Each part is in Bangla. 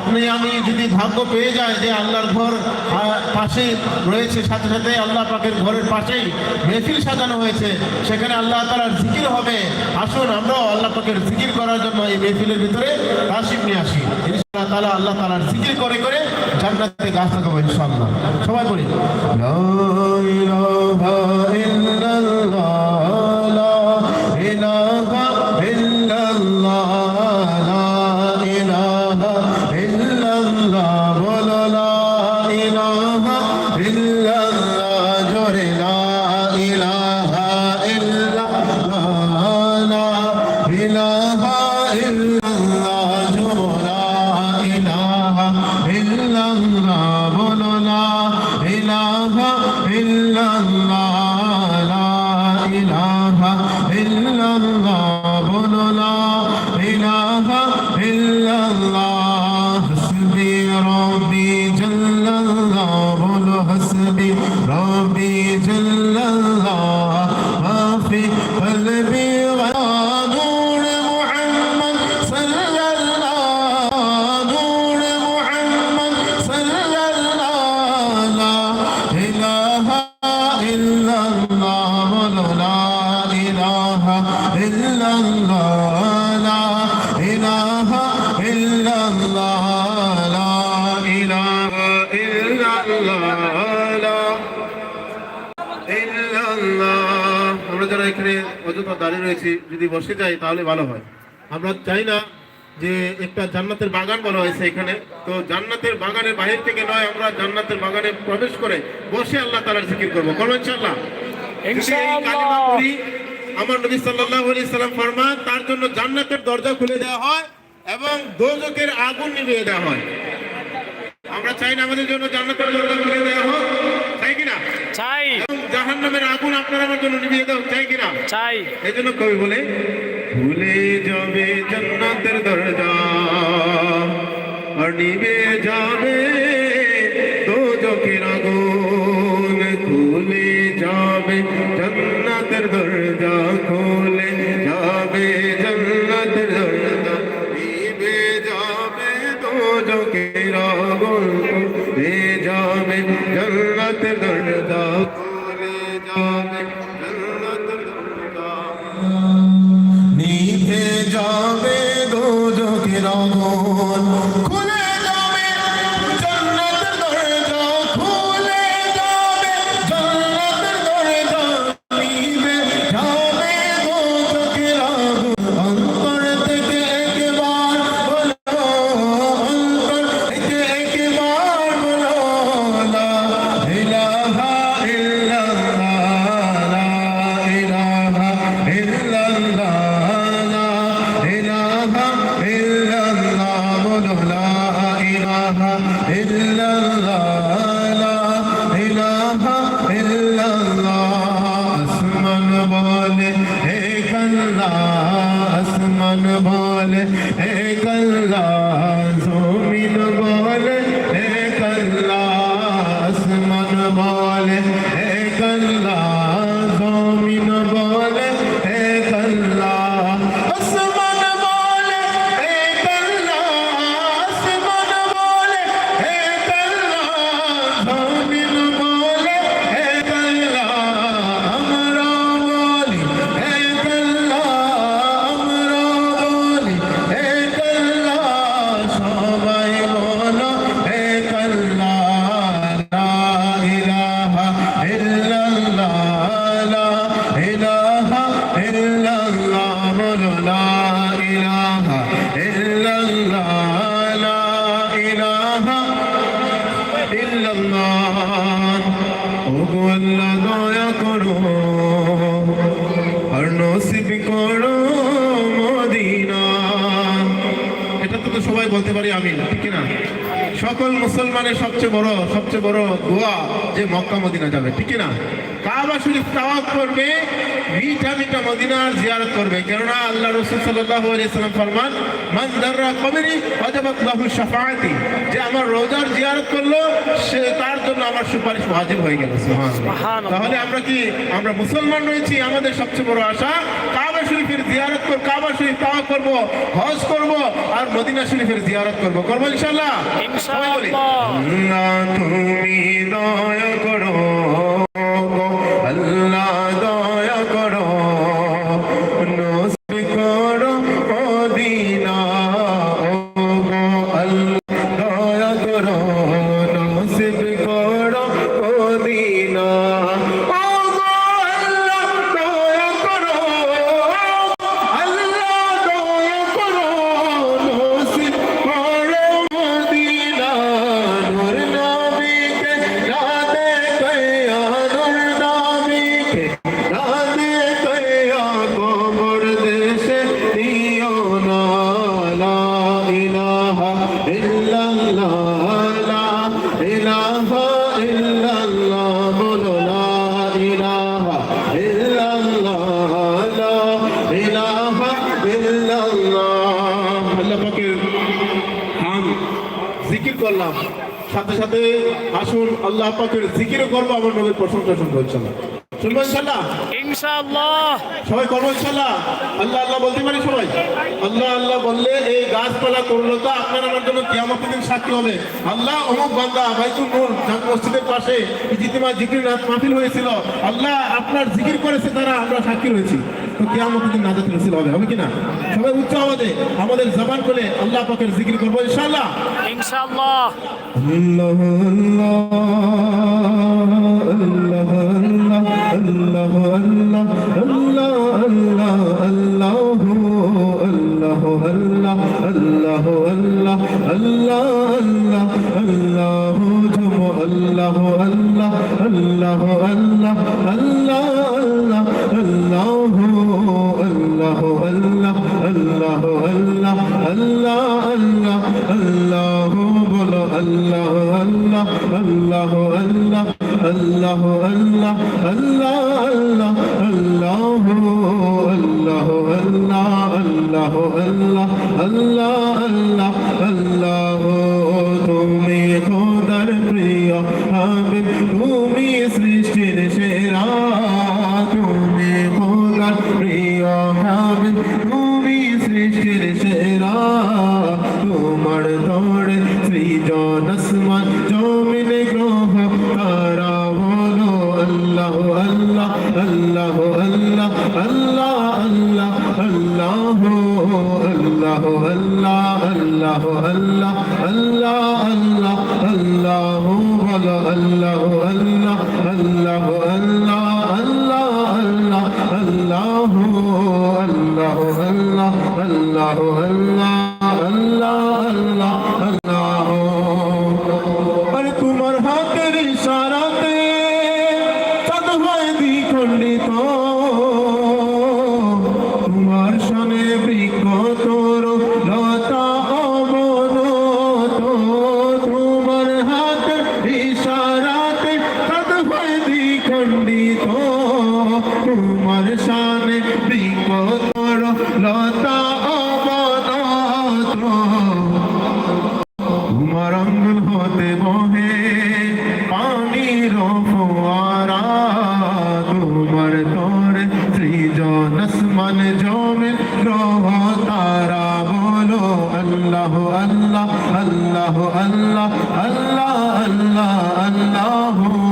আপনি আমি যদি ভাগ্য পেয়ে যায় যে আল্লাহর ঘর পাশে রয়েছে, সাথে সাথে আল্লাহ পাকের ঘরের পাশেই মেহফিল সাজানো হয়েছে, সেখানে আল্লাহ তালার জিকির হবে। আসুন আমরাও আল্লাহ পাকের জিকির করার জন্য এই মেহফিলের ভিতরে তাসিম নিয়ে আসি। ইনশাআল্লাহ তালা আল্লাহ তালার জিকির করে করে জান্নাতে গাছ ইনশাআল্লাহ। সবাই বলি ইল্লাল্লাহ আমরা যারা এখানে অযথা দাঁড়িয়ে রয়েছি যদি বসে যাই তাহলে ভালো হয়। আমরা চাই না যে একটা জান্নাতের বাগান বলা হয়েছে এখানে। তো জান্নাতের বাগানের বাহির থেকে নয় আমরা জান্নাতের বাগানে প্রবেশ করে বসে আল্লাহ তাআলার জিকির করব। করব পড়ি, আমার নবী আলাইহি সাল্লাম ফরমান তার জন্য জান্নাতের দরজা খুলে দেওয়া হয় এবং দোজকের আগুন নিভিয়ে দেওয়া হয়। আমরা চাই না আমাদের জন্য জান্নাতের দরজা খুলে দেওয়া হোক। চাই। জাহান্নামের আগুন আপনারা আমার জন্য নিভিয়ে দাও চাই কিনা? চাই। এই জন্য কবি বলে ভুলে যাবে জান্নাতের দরজা আর নিবে যাবে দোজকের আগুন। খুলে যাবে জান্নাতের দরজা যাবে আসমান বলে হে আল্লাহ আসমান বলে হে আল্লাহ জমিন বলে হে আল্লাহ আসমান বলে হে আল্লাহ ইলাহা দয়া করো আর নসিব এটা তো তো সবাই বলতে পারি আমি ঠিক না সকল মুসলমানের সবচেয়ে বড় সবচেয়ে বড় দোয়া যে মক্কা মদিনা যাবে ঠিক না কাবা শরীফ তাওয়াফ করবে মিঠা মিঠা মদিনার জিয়ারত করবে। কেননা আল্লাহ রসুল সাল্লাল্লাহু আলাইহি সাল্লাম ফরমান মান দাররা কবরি লাহু শাফাআতি। যে আমার রোজার জিয়ারত করল সে তার জন্য আমার সুপারিশ ওয়াজিব হয়ে গেল। তাহলে আমরা কি আমরা মুসলমান রয়েছি আমাদের সবচেয়ে বড় আশা শরীফের জিয়ারত করব কাবা শরীফ তাওয়াফ করব হজ করব আর মদিনা শরীফের জিয়ারত করব। করব ইনশাআল্লাহ? আল্লাহ তুমি দয়া করো আল্লাহ দয়া করো নসিব করো মদিনা জিকির করলাম। সাথে সাথে আসুন, আল্লাহ পাকের জিকিরও করব, আমার নবীর প্রশংসা শুনতে হচ্ছে ইনশাল্লাহ শুনব ইনশাল্লাহ সবাই করব ইনশাল্লাহ আল্লাহ আল্লাহ বলতে পারি সবাই? আল্লাহ আল্লাহ বললে এই গাছপালা আপনার আমার জন্য দিন সাক্ষী হবে। আল্লাহ অমুক বান্দা বাইতুল নূর জাম মসজিদের পাশে ইজিতিমা জিকির রাত মাহফিল হয়েছিল। আল্লাহ আপনার জিকির করেছে তারা আমরা সাক্ষী রয়েছি। তো কিয়ামতের দিন নাজাত নসিব হবে হবে কিনা সবাই উচ্চ আওয়াজে আমাদের জবান করে আল্লাহ পাকের জিকির করব ইনশাআল্লাহ। ইনশাআল্লাহ। আল্লাহ আল্লাহ। আল্লাহ আল্লাহ আল্লাহ তুমি খোদার প্রিয় হাবিব তুমি সৃষ্টির সেরা, তুমি খোদার প্রিয় হাবিব তুমি সৃষ্টির সেরা, তোমার দৌড়ে সৃজন আসমান, জমিন গ্রহ, তারা বলো আল্লাহ আল্লাহ আল্লাহ আল্লাহ আল্লাহ আল্লাহ বলো আল্লাহ আল্লাহ আল্লাহ আল্লাহ আল্লাহ আল্লাহ আল্লাহ আল্লাহ আল্লাহ আল্লাহ আল্লাহ আল্লাহ আল্লাহ আল্লাহ আরে তোমার সনে বৃক্ষ হতে বহে পানির ফোয়ারা, তোমার তোর সৃজন আসমান জমিন গ্রহ তারা বলো আল্লাহ আল্লাহ আল্লাহ আল্লাহ আল্লাহ আল্লাহ আল্লাহ।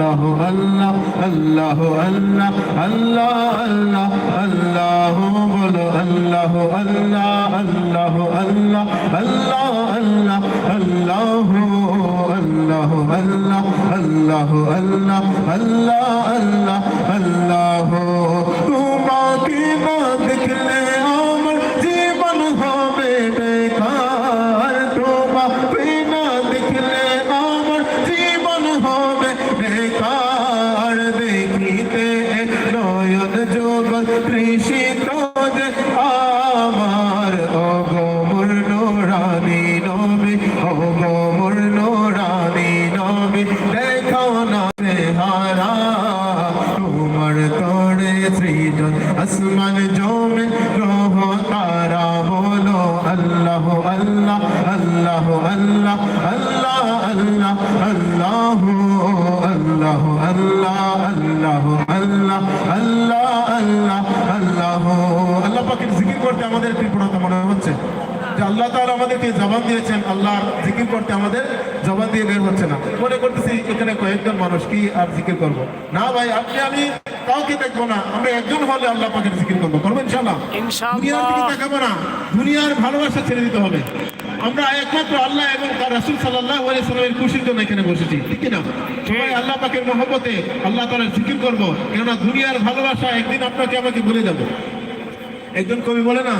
আল্লাহ আল্লাহ আল্লাহ আল্লাহ আল্লাহ আল্লাহ বলো আল্লাহ আল্লাহ আল্লাহ আল্লাহ আল্লাহ আল্লাহ আল্লাহ আল্লাহ আল্লাহ আল্লাহ আল্লাহ আল্লাহ আল্লাহ তোমাকে না দেখলে আল্লাহ আল্লাহ আল্লাহ আল্লাহ আল্লাহ আল্লাহ আল্লাহ পাখির জিকির করতে আমাদের কৃপণতা মনে হচ্ছে যে আল্লাহ তারা আমাদেরকে জবান দিয়েছেন আল্লাহ জিকির করতে আমাদের জবান দিয়ে বের হচ্ছে না। মনে করতেছি এখানে কয়েকজন মানুষ কি আর জিকির করব। না ভাই আপনি আমি কাউকে দেখব না আমরা একজন হলে আল্লাহ পাখির জিকির করব। করব ইনশাল্লাহ দুনিয়ার ভালোবাসা ছেড়ে দিতে হবে। আমরা একমাত্র আল্লাহ এবং তার রাসুল সাল্লাহ সাল্লামের খুশির জন্য এখানে বসেছি। ঠিক না সবাই আল্লাহ পাকের মহব্বতে আল্লাহ তালা জিকির করব। কেননা দুনিয়ার ভালোবাসা একদিন আপনাকে আমাকে ভুলে যাব একজন কবি বলে না?